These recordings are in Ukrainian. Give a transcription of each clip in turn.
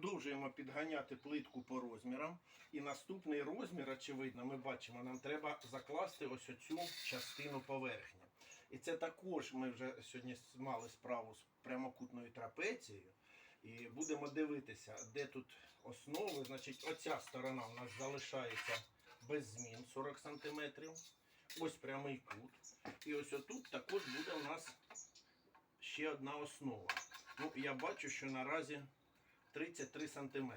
продовжуємо підганяти плитку по розмірам. І наступний розмір, очевидно, ми бачимо, нам треба закласти ось оцю частину поверхні. І це також ми вже сьогодні мали справу з прямокутною трапецією. І будемо дивитися, де тут основи. Значить, оця сторона у нас залишається без змін 40 см. Ось прямий кут. І ось отут також буде у нас ще одна основа. Ну, я бачу, що наразі 33 см.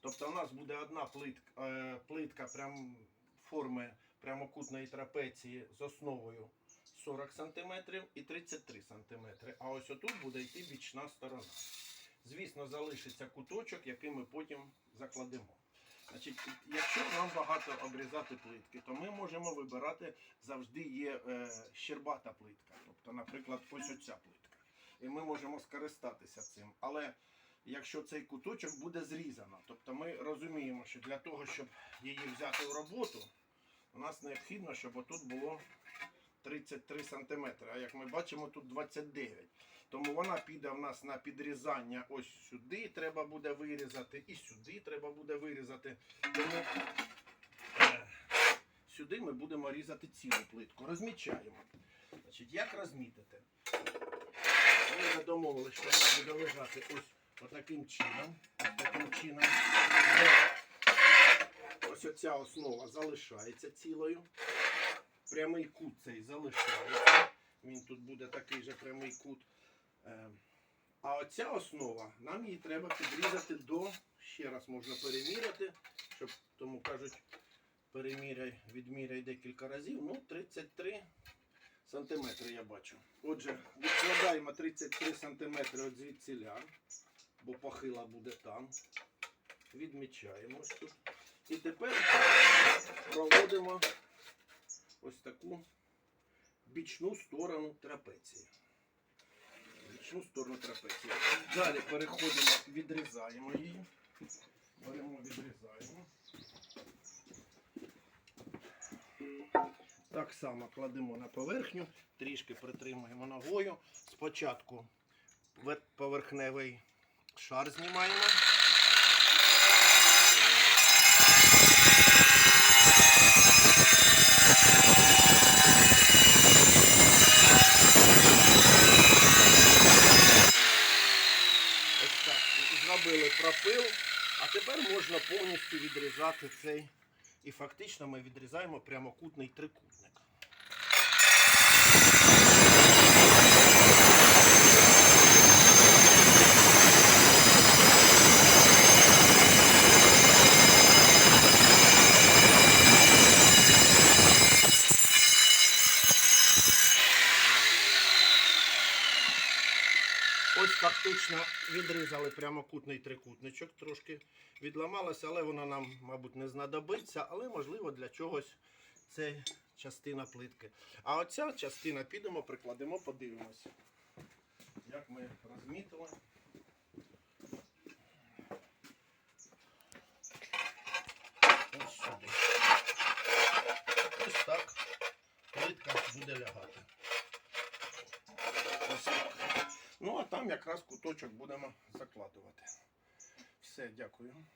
Тобто у нас буде одна плитка, е, плитка прям форми прямокутної трапеції з основою 40 см і 33 см. А ось отут буде йти бічна сторона. Звісно, залишиться куточок, який ми потім закладемо. Значить, якщо нам багато обрізати плитки, то ми можемо вибирати завжди є е, щербата плитка. Тобто, наприклад, ось оця плитка. І ми можемо скористатися цим. Але якщо цей куточок буде зрізано, тобто ми розуміємо, що для того, щоб її взяти в роботу, у нас необхідно, щоб отут було 33 см. А як ми бачимо, тут 29 Тому вона піде в нас на підрізання ось сюди треба буде вирізати, і сюди треба буде вирізати. Тому е, сюди ми будемо різати цілу плитку. Розмічаємо. Значить, як розмітити? Ми вже домовили, що вона буде лежати ось отаким чином. Таким чином. Ось оця основа залишається цілою. Прямий кут цей залишається. Він тут буде такий же прямий кут. Е, А оця основа, нам її треба підрізати до, ще раз можна переміряти, щоб тому кажуть, переміряй, відміряй декілька разів. Ну, 33 сантиметри я бачу. Отже, відкладаємо 33 сантиметри від звідсіля, бо похила буде там. Відмічаємо тут. І тепер проводимо ось таку бічну сторону трапеції. Бічну сторону трапеції. Далі переходимо, відрізаємо її. Беремо, відрізаємо. Так само кладемо на поверхню, трішки притримуємо ногою. Спочатку поверхневий шар знімаємо. Зробили пропил, а тепер можна повністю відрізати цей. І фактично ми відрізаємо прямокутний трикутник. Ось фактично відрізали прямокутний трикутничок, трошки відламалося, але воно нам, мабуть, не знадобиться, але можливо для чогось це частина плитки. А оця частина підемо, прикладемо, подивимося. Як ми розмітили. Ось сюди. Ось так плитка буде лягати. Ось так. Ну, а там якраз куточок будемо закладувати. Все, дякую.